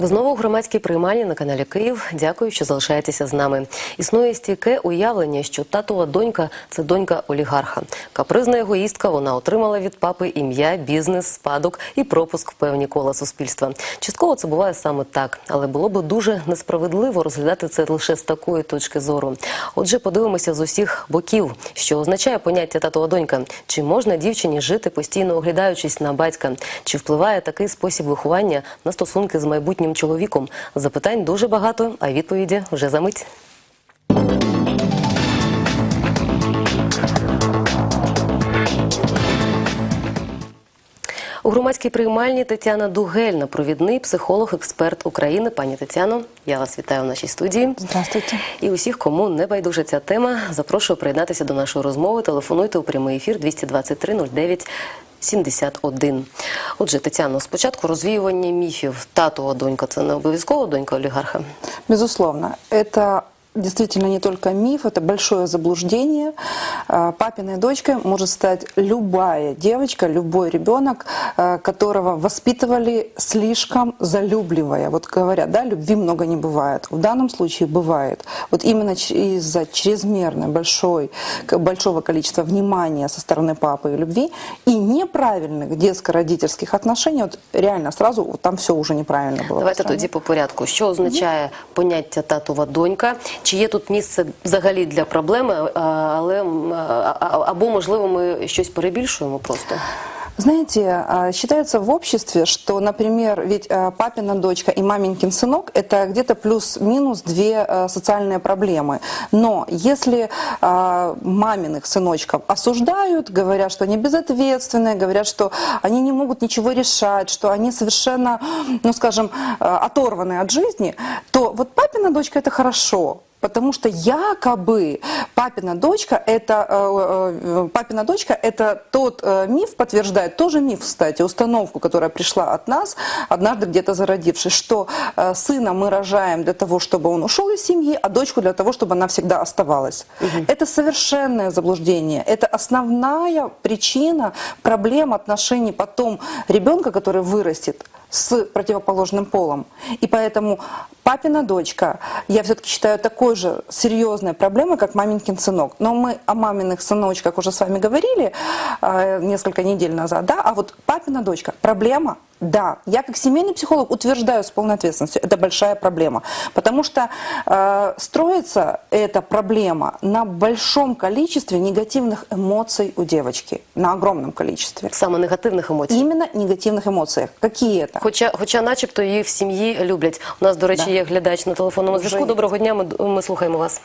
Ви знову у громадській приймальні на каналі Київ. Дякую, що залишаєтеся з нами. Існує стійке уявлення, що татова донька це донька олігарха. Капризна егоїстка. Вона отримала від папи ім'я, бізнес, спадок і пропуск в певні кола суспільства. Частково це буває саме так, але було б дуже несправедливо розглядати це лише з такої точки зору. Отже, подивимося з усіх боків, що означає поняття татова донька. Чи можна дівчині жити постійно оглядаючись на батька? Чи впливає такий спосіб виховання на стосунки з майбутнім чоловіком? Запитань дуже багато, а відповіді вже за мить. У громадській приймальні Тетяна Дугельна, провідний психолог, експерт України. Пані Тетяно, я вас вітаю в нашій студії. Здравствуйте. І усіх, кому не байдужа ця тема, запрошую приєднатися до нашої розмови. Телефонуйте у прямий ефір 223 09 71. Отже, Тетяно, спочатку розвіювання міфів. Татова донька це не обов'язково донька олігарха. Безусловно, это действительно не только миф, это большое заблуждение. А, Папиной дочкой может стать любая девочка, любой ребенок, а, которого воспитывали слишком залюбливая. Вот говорят, да, любви много не бывает. В данном случае бывает. Вот именно из-за чрезмерно большой, большого количества внимания со стороны папы и любви и неправильных детско-родительских отношений, вот реально сразу вот там все уже неправильно было. Давайте тоді по порядку. Що означає поняття татова донька? Чи є тут місце взагалі для проблеми, а, але м, а- а- або можливо ми щось перебільшуємо просто? Знаете, а, считается в обществе, что, например, ведь а, папина дочка и маменькин сынок – это где-то плюс-минус две а, социальные проблемы. Но если а, маминых сыночков осуждают, говорят, что они безответственные, говорят, что они не могут ничего решать, что они совершенно, ну скажем, а, оторваны от жизни, то вот папина дочка – это хорошо. Потому что якобы папина дочка это э, э, папина дочка это тот э, миф подтверждает тоже миф, кстати, установку, которая пришла от нас однажды где-то зародившись, что сына мы рожаем для того, чтобы он ушел из семьи, а дочку для того, чтобы она всегда оставалась. Это совершенное заблуждение. Это основная причина проблем отношений потом ребенка, который вырастет с противоположным полом. И поэтому папина дочка, я все-таки считаю, такой же серьезной проблемой, как маменькин сынок. Но мы о маминых сыночках уже с вами говорили э, несколько недель назад, да, а вот папина дочка, проблема, да. Я как семейный психолог утверждаю с полной ответственностью, это большая проблема. Потому что э, строится эта проблема на большом количестве негативных эмоций у девочки, на огромном количестве. Саме негативних емоцій. Именно негативных эмоциях. Какие это? Хоча, хоча, начебто, її в сім'ї люблять. У нас, до речі, Да. є глядач на телефонному Вже зв'язку. є. Доброго дня. Ми, ми слухаємо вас.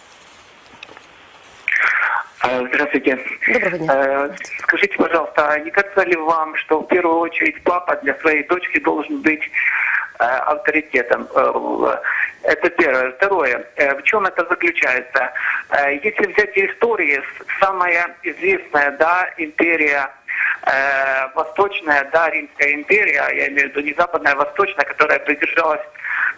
Э, Здравствуйте. Доброго дня. Э, Скажите, пожалуйста, а не кажется ли вам, что в первую очередь папа для своей дочки должен быть э, авторитетом? Э, в- Это первое. Второе. Э, В чем это заключается? Э, Если взять истории, с- самая известная да, империя э, восточная, да, Римская империя, я имею в виду не западная, а восточная, которая придержалась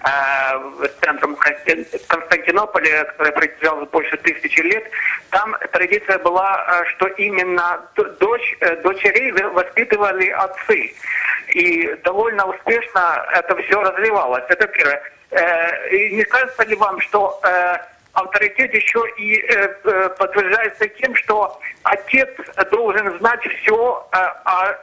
э, центром Констан- Константинополя, которая продержалась больше тысячи лет, там традиция была, э, что именно дочь, э, дочерей воспитывали отцы. И довольно успешно это все развивалось. Это первое. Э, и Не кажется ли вам, что э, авторитет еще и э, э, подтверждается тем, что отец должен знать все о,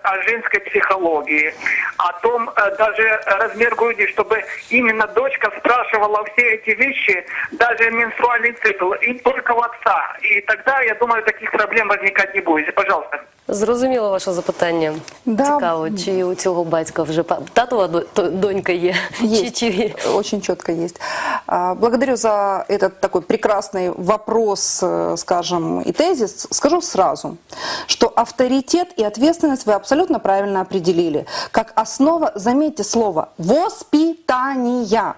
о женской психологии, о том э, даже размер груди, чтобы именно дочка спрашивала все эти вещи, даже менструальный цикл, и только у отца. И тогда, я думаю, таких проблем возникать не будет. Пожалуйста. Зрозуміло ваше запитання. Да. Цікаво, чи у цього батька вже па- татова до- то- донька є? Есть. Чи, чи... Очень четко есть. А, Благодарю за этот такой прекрасный вопрос, э, скажем, и тезис. Скажу сразу, что авторитет и ответственность вы абсолютно правильно определили. Как основа, заметьте слово, воспитания.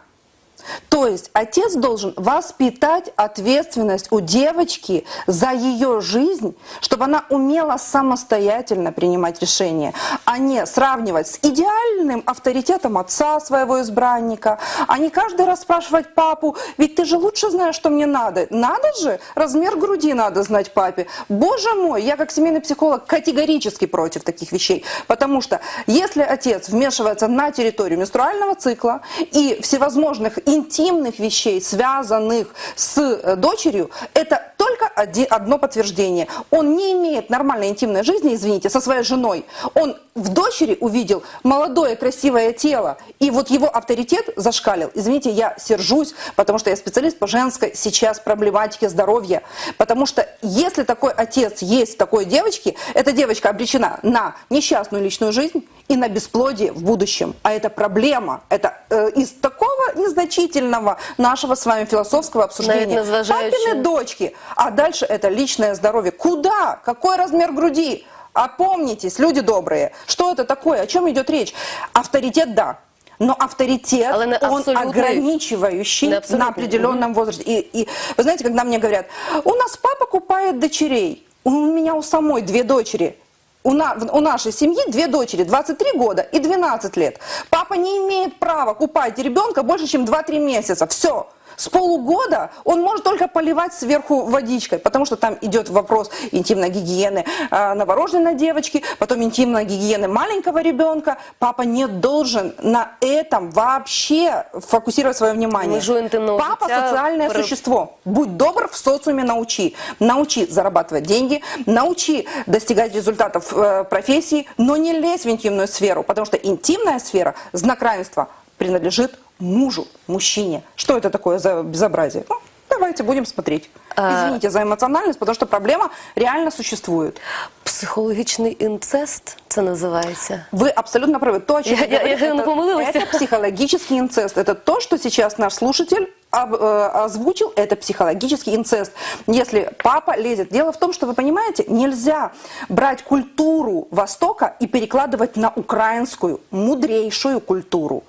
То есть отец должен воспитать ответственность у девочки за ее жизнь, чтобы она умела самостоятельно принимать решения, а не сравнивать с идеальным авторитетом отца своего избранника, а не каждый раз спрашивать папу, ведь ты же лучше знаешь, что мне надо. Надо же, размер груди надо знать папе. Боже мой, я как семейный психолог категорически против таких вещей, потому что если отец вмешивается на территорию менструального цикла и всевозможных интимных вещей, связанных с э, дочерью, это одно подтверждение. Он не имеет нормальной интимной жизни, извините, со своей женой. Он в дочери увидел молодое красивое тело, и вот его авторитет зашкалил. Извините, я сержусь, потому что я специалист по женской сейчас проблематике здоровья. Потому что если такой отец есть в такой девочке, эта девочка обречена на несчастную личную жизнь и на бесплодие в будущем. А это проблема. Это э, из такого незначительного нашего с вами философского обсуждения. Папины дочки. А дальше это личное здоровье. Куда? Какой размер груди? Опомнитесь, люди добрые. Что это такое? О чем идет речь? Авторитет, да. Но авторитет, Але не он ограничивающий Не на определенном возрасте. И, и вы знаете, когда мне говорят, у нас папа купает дочерей, у меня у самой две дочери. У, на- у нашей семьи две дочери, 23 года и 12 лет. Папа не имеет права купать ребенка больше, чем 2-3 месяца. Все. С полугода он может только поливать сверху водичкой, потому что там идет вопрос интимной гигиены э, новорожденной девочки, потом интимной гигиены маленького ребенка. Папа не должен на этом вообще фокусировать свое внимание. Папа социальное существо. Будь добр, в социуме научи. Научи зарабатывать деньги, научи достигать результатов э, профессии, но не лезь в интимную сферу, потому что интимная сфера, знак равенства, принадлежит мужу, мужчине. Что это такое за безобразие? Ну, давайте будем смотреть. А- Извините за эмоциональность, потому что проблема реально существует. Психологічний інцест це називається. Вы абсолютно правы. То, о чем Я- вы я- говорите, я не это, помылилась. это психологический инцест. Это то, что сейчас наш слушатель об- э, озвучил, это психологический инцест. Если папа лезет. Дело в том, что вы понимаете, нельзя брать культуру Востока и перекладывать на украинскую, мудрейшую культуру.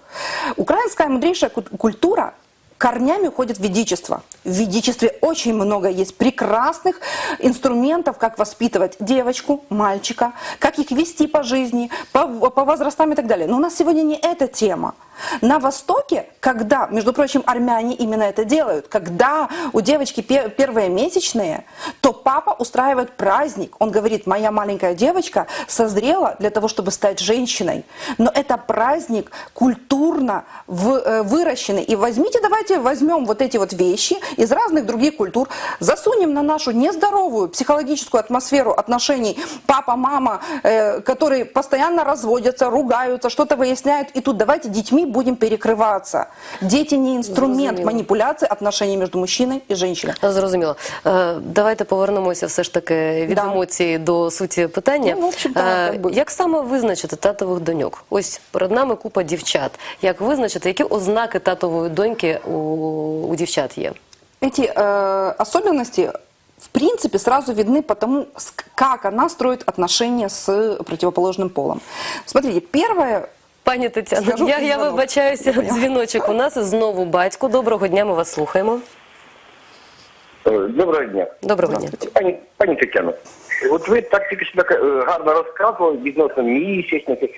Украинская мудрейшая ку- культура корнями уходит в ведичество. В ведичестве очень много есть прекрасных инструментов, как воспитывать девочку, мальчика, как их вести по жизни, по, по возрастам и так далее. Но у нас сегодня не эта тема. На Востоке, когда, между прочим, армяне именно это делают, когда у девочки пе- первые месячные, то папа устраивает праздник. Он говорит, моя маленькая девочка созрела для того, чтобы стать женщиной. Но это праздник культурно э, выращенный. И возьмите, давайте возьмем вот эти вот вещи из разных других культур, засунем на нашу нездоровую психологическую атмосферу отношений папа-мама, э, которые постоянно разводятся, ругаются, что-то выясняют. И тут давайте детьми будем перекрываться. Дети не инструмент Зрозуміло. манипуляции отношений между мужчиной и женщиной. Зрозуміло. Е, Давайте повернемося все ж таки від Да. емоцій до суті питання. Ну, в общем, так, Е, як би. Як саме визначити татових доньок? Ось перед нами купа дівчат. Як визначити, які ознаки татової доньки у, у дівчат є? Эти э, особенности, в принципе, сразу видны по тому, с- как она строит отношения с противоположным полом. Смотрите, первое, Пані Тетяно, Скажу я, я дзвінок. вибачаюся, Поняла. дзвіночок у нас і знову батько. Доброго дня, ми вас слухаємо. Е, Доброго дня. Доброго дня. Пані, пані Тетяно, от ви так тільки що так е, гарно розказували відносно місячники.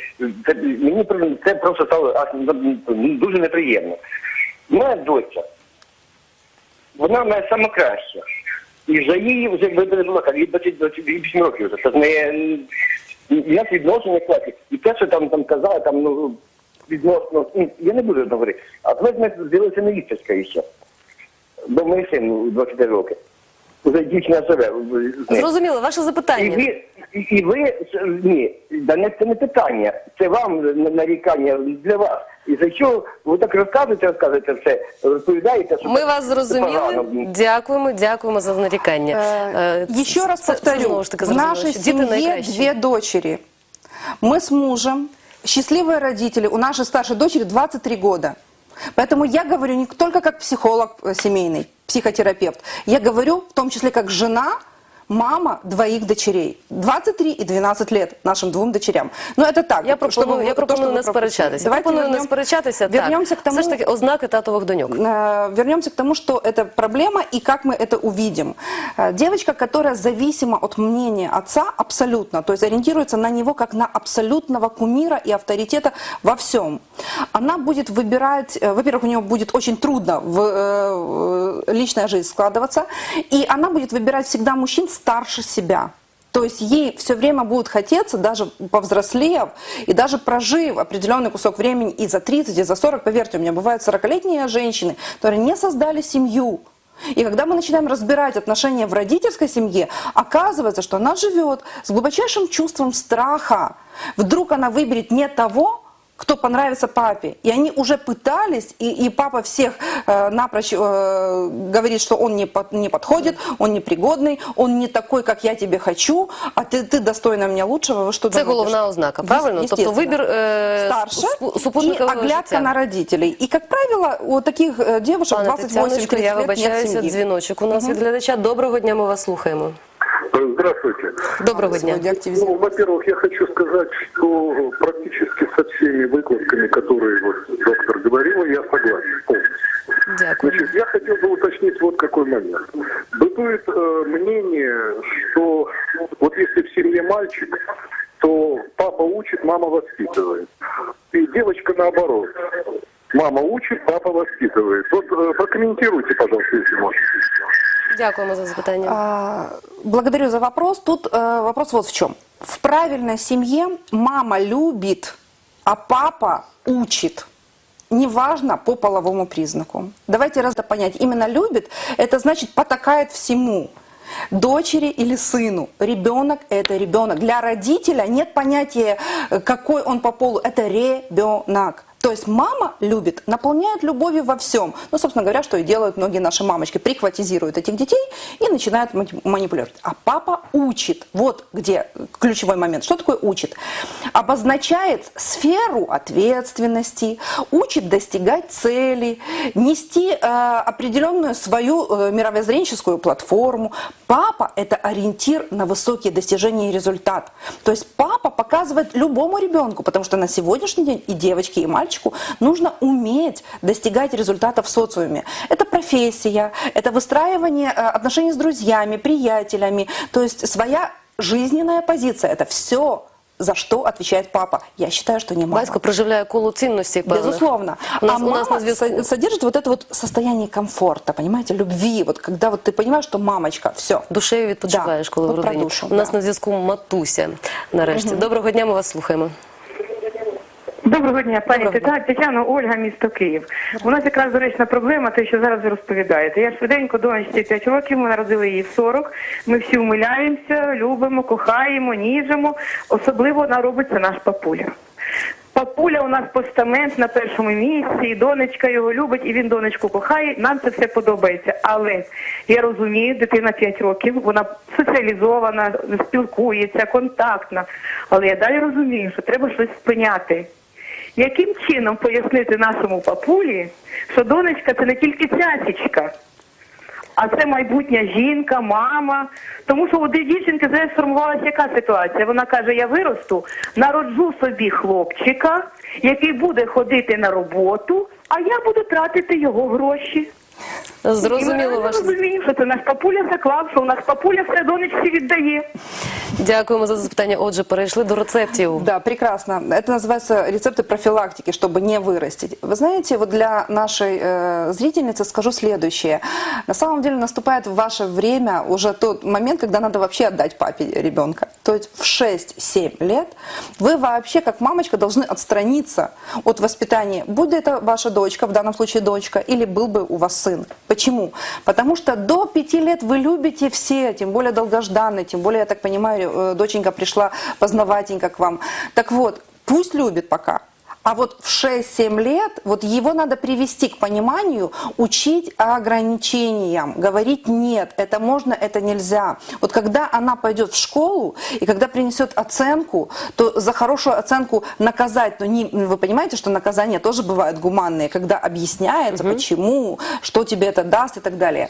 Це, мені при- це просто стало аж ну, дуже неприємно. Моя доця, вона мене сама краща. І вже її вже вибрала від 28 років. вже. Це не нас відношення класі. І те, що там там казали, там ну відносно, ну, я не буду говорити. А ви мене з'явилася невісточка ще. Бо мій син 23 роки. Уже дівчина живе. Зрозуміло, ваше І запитання. ви, і, і ви ні, да не це не питання, це вам нарікання для вас. І за що ви так розказуєте, розказуєте все, розповідаєте, що Ми це- вас це зрозуміли. погано. Дякуємо, дякуємо за нарікання. Е, Э, Еще це- раз це- це повторю, знову ж таки в зрозуміло, нашей що діти семье найкращі. две дочери. Мы с мужем, счастливые родители, у нашей старшей дочери 23 года. Поэтому я говорю не только как психолог э, семейный, психотерапевт, я говорю в том числе как жена, мама двоих дочерей. 23 и 12 лет нашим двум дочерям. Но это так. Я пропоную, вы- я пропоную не сперечатися. Давайте пропоную не вернем- сперечатися. вернемся так. к тому, Все ж таки ознаки татових доньок. Э, Вернемся к тому, что это проблема и как мы это увидим. Э, Девочка, которая зависима от мнения отца абсолютно, то есть ориентируется на него как на абсолютного кумира и авторитета во всем, она будет выбирать, э, во-первых, у нее будет очень трудно в, э, личная жизнь складываться, и она будет выбирать всегда мужчин старше себя. То есть ей все время будет хотеться, даже повзрослев и даже прожив определенный кусок времени и за 30, и за 40, поверьте, у меня бывают 40-летние женщины, которые не создали семью. И когда мы начинаем разбирать отношения в родительской семье, оказывается, что она живет с глубочайшим чувством страха. Вдруг она выберет не того, кто понравится папе. И они уже пытались, и, и папа всех э, напрочь э, говорит, что он не, под- не подходит, он непригодный, он не такой, как я тебе хочу, а ты, ты достойна меня лучшего. Вы что Це думаете? головна ознака, правильно? Тобто Естественно. вибір е, старше супу- и супутникового оглядка життя. на родителей. И, как правило, у таких э, девушек Пане 28-30 Тетяночко, я лет нет вибачаюся, семьи. дзвіночок у нас від глядача. Доброго дня, ми вас слухаємо. Здравствуйте. Доброго дня. Активизирован. Ну, во-первых, я хочу сказать, что практически со всеми выкладками, которые вот доктор говорила, я согласен полностью. Дякую. Значит, я хотел бы уточнить вот какой момент. Бытует э, мнение, что вот если в семье мальчик, то папа учит, мама воспитывает. И девочка наоборот. Мама учит, папа воспитывает. Вот э, прокомментируйте, пожалуйста, если можете. Дякуємо за запитання. А, Благодарю за вопрос. Тут э, вопрос вот в чем. В правильной семье мама любит, а папа учит. Неважно по половому признаку. Давайте раз понять. Именно любит, это значит потакает всему. Дочери или сыну. Ребенок – это ребенок. Для родителя нет понятия, э, какой он по полу. Это ребенок. То есть мама любит, наполняет любовью во всем. Ну, собственно говоря, что и делают многие наши мамочки. Прихватизируют этих детей и начинают манипулировать. А папа учит. Вот где ключевой момент. Что такое учит? Обозначает сферу ответственности, учит достигать цели, нести э, определенную свою э, мировоззренческую платформу. Папа – это ориентир на высокие достижения и результат. То есть папа показывает любому ребенку, потому что на сегодняшний день и девочке, и мальчику нужно уметь достигать результатов в социуме. Это профессия, это выстраивание э, отношений с друзьями, приятелями, то есть своя жизненная позиция. Это все, за что отвечает папа. Я считаю, что не мама. Батько проживляє коло цінностей певних. Безусловно. У нас, а у нас мама на зв'язку. со- содержит вот это вот состояние комфорта, понимаете, любви. Вот когда вот ты понимаешь, что мамочка, все. Душею відпочиваєш, Да, коли в от про родині. душу, У нас да. на зв'язку Матуся. Нарешті. Доброго дня, ми вас слухаємо. Доброго дня, пані Доброго. Тетяна, Ольга, місто Київ. У нас якраз доречна проблема, те, що зараз ви розповідаєте. Я швиденько донечці 5 років, ми народили її в 40. Ми всі умиляємося, любимо, кохаємо, ніжимо. Особливо вона робиться наш папуля. Папуля у нас постамент на першому місці, і донечка його любить, і він донечку кохає. Нам це все подобається. Але я розумію, дитина 5 років, вона соціалізована, спілкується, контактна. Але я далі розумію, що треба щось спиняти. Яким чином пояснити нашому папулі, що донечка це не тільки цяцічка, а це майбутня жінка, мама. Тому що у дівчинки зараз сформувалася яка ситуація? Вона каже: я виросту, народжу собі хлопчика, який буде ходити на роботу, а я буду тратити його гроші. Зрозуміло І ми ваше. розуміємо, що це наш папуля заклав, що у нас папуля все донечці віддає. Дякуємо за запитання. Отже, перейшли до рецептів. Да, прекрасно. Это называется рецепты профилактики, чтобы не вырастить. Вы знаете, вот для нашей э, зрительницы скажу следующее. На самом деле наступает в ваше время уже тот момент, когда надо вообще отдать папе ребенка. То есть в 6-7 лет вы вообще, как мамочка, должны отстраниться от воспитания. Будь это ваша дочка, в данном случае дочка, или был бы у вас сын. Почему? Потому что до 5 лет вы любите все, тем более долгожданные, тем более, я так понимаю, доченька пришла поздноватенько к вам. Так вот, пусть любит пока. А вот в 6-7 лет вот его надо привести к пониманию, учить ограничениям, говорить нет, это можно, это нельзя. Вот когда она пойдет в школу и когда принесет оценку, то за хорошую оценку наказать, но не, вы понимаете, что наказания тоже бывают гуманные, когда объясняется, почему, что тебе это даст и так далее.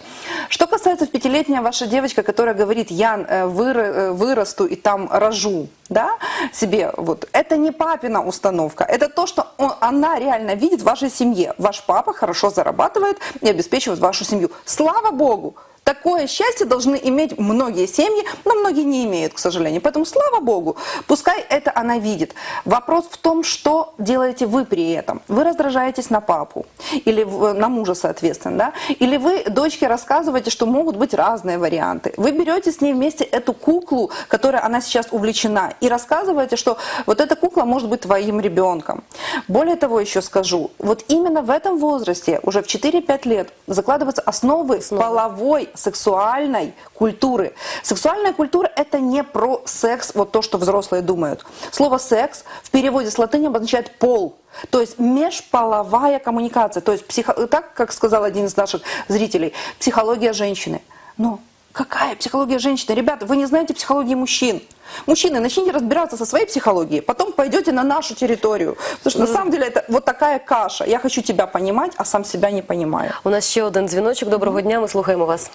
Что касается пятилетняя ваша девочка, которая говорит, я э, э, вырасту и там рожу, да, себе, вот, это не папина установка, это то, что он- она реально видит в вашей семье. Ваш папа хорошо зарабатывает и обеспечивает вашу семью. Слава Богу! Такое счастье должны иметь многие семьи, но многие не имеют, к сожалению. Поэтому, слава Богу, пускай это она видит. Вопрос в том, что делаете вы при этом. Вы раздражаетесь на папу или на мужа, соответственно, да? Или вы дочке рассказываете, что могут быть разные варианты. Вы берете с ней вместе эту куклу, которой она сейчас увлечена, и рассказываете, что вот эта кукла может быть твоим ребенком. Более того, еще скажу, вот именно в этом возрасте, уже в 4-5 лет, закладываются основы половой, сексуальной культуры. Сексуальная культура – это не про секс, вот то, что взрослые думают. Слово «секс» в переводе с латыни обозначает «пол». То есть межполовая коммуникация. То есть, психо- так, как сказал один из наших зрителей, психология женщины. Но какая психология женщины? Ребята, вы не знаете психологии мужчин. Мужчины, начните разбираться со своей психологией, потом пойдете на нашу территорию. Потому что на самом деле это вот такая каша. Я хочу тебя понимать, а сам себя не понимаю. У нас ще один дзвіночок. Доброго дня, ми слухаємо вас.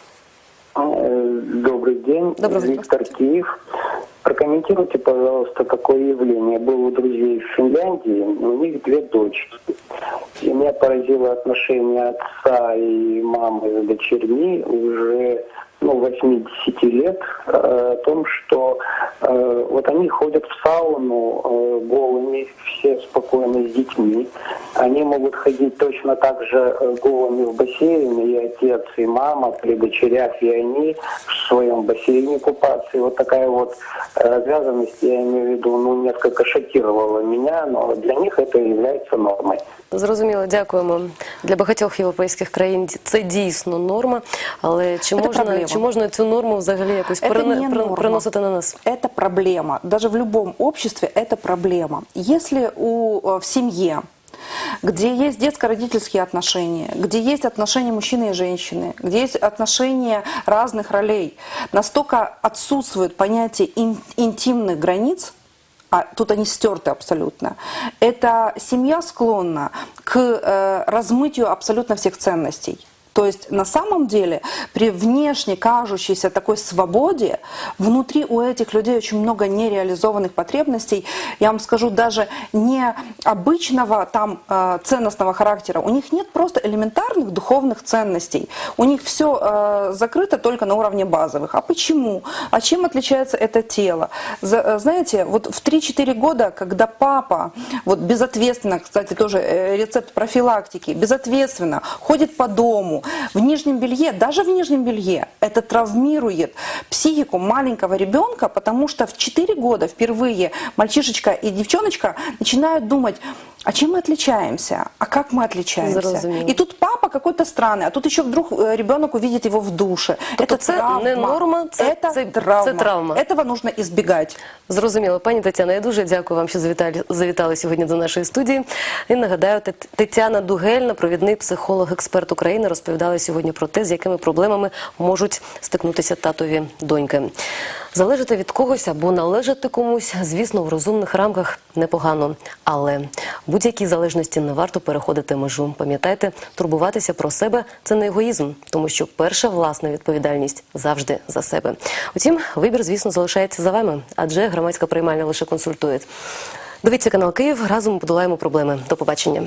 Э, Добрый день, Добрый день. Виктор Киев. Прокомментируйте, пожалуйста, такое явление. Был у друзей в Финляндии, у них две дочки. И меня поразило отношение отца и мамы с дочерьми уже ну, 80 лет э, о том, что э, вот они ходят в сауну э, голыми, все спокойно с детьми. Они могут ходить точно так же э, голыми в бассейне, и отец, и мама при дочерях, и они в своем бассейне купаться. И вот такая вот э, развязанность, я имею в виду, ну, несколько шокировала меня, но для них это является нормой. Зрозуміло, дякуємо. Для багатьох європейських країн це дійсно норма, але чи Це можна, проблема. чи можна цю норму взагалі якось Это перене- не пере- норма. переносити на нас? Это проблема. Даже в любом обществе это проблема. Если у, в семье где есть детско-родительские отношения, где есть отношения мужчины и женщины, где есть отношения разных ролей, настолько отсутствует понятие ин- интимных границ, а тут они стерты абсолютно. Эта семья склонна к э, размытию абсолютно всех ценностей. То есть на самом деле при внешне кажущейся такой свободе внутри у этих людей очень много нереализованных потребностей. Я вам скажу даже не обычного там э, ценностного характера. У них нет просто элементарных духовных ценностей. У них все закрыто только на уровне базовых. А почему? А чем отличается это тело? За- э, знаете, вот в 3-4 года, когда папа вот безответственно, кстати, тоже э, рецепт профилактики, безответственно ходит по дому, в нижнем белье, даже в нижнем белье, это травмирует психику маленького ребенка, потому что в 4 года впервые мальчишечка и девчоночка начинают думать, а чем мы отличаемся? А как мы отличаемся? Зрозуміло. И тут папа какой-то странный, а тут еще вдруг э, ребенок увидит его в душе. Тобто это це травма. не норма, це- это це- травма. це травма. Этого нужно избегать. Зрозуміло, пані Тетяна, я дуже дякую вам, що завітали, завітали сьогодні до нашої студії. І нагадаю, Тет- Тетяна Дугельна, провідний психолог, експерт України, розповідала сьогодні про те, з якими проблемами можуть стикнутися татові доньки. Залежати від когось або належати комусь, звісно, в розумних рамках непогано. Але в будь-якій залежності не варто переходити межу. Пам'ятайте, турбуватися про себе це не егоїзм, тому що перша власна відповідальність завжди за себе. Утім, вибір, звісно, залишається за вами, адже громадська приймальня лише консультує. Дивіться канал Київ. Разом подолаємо проблеми. До побачення.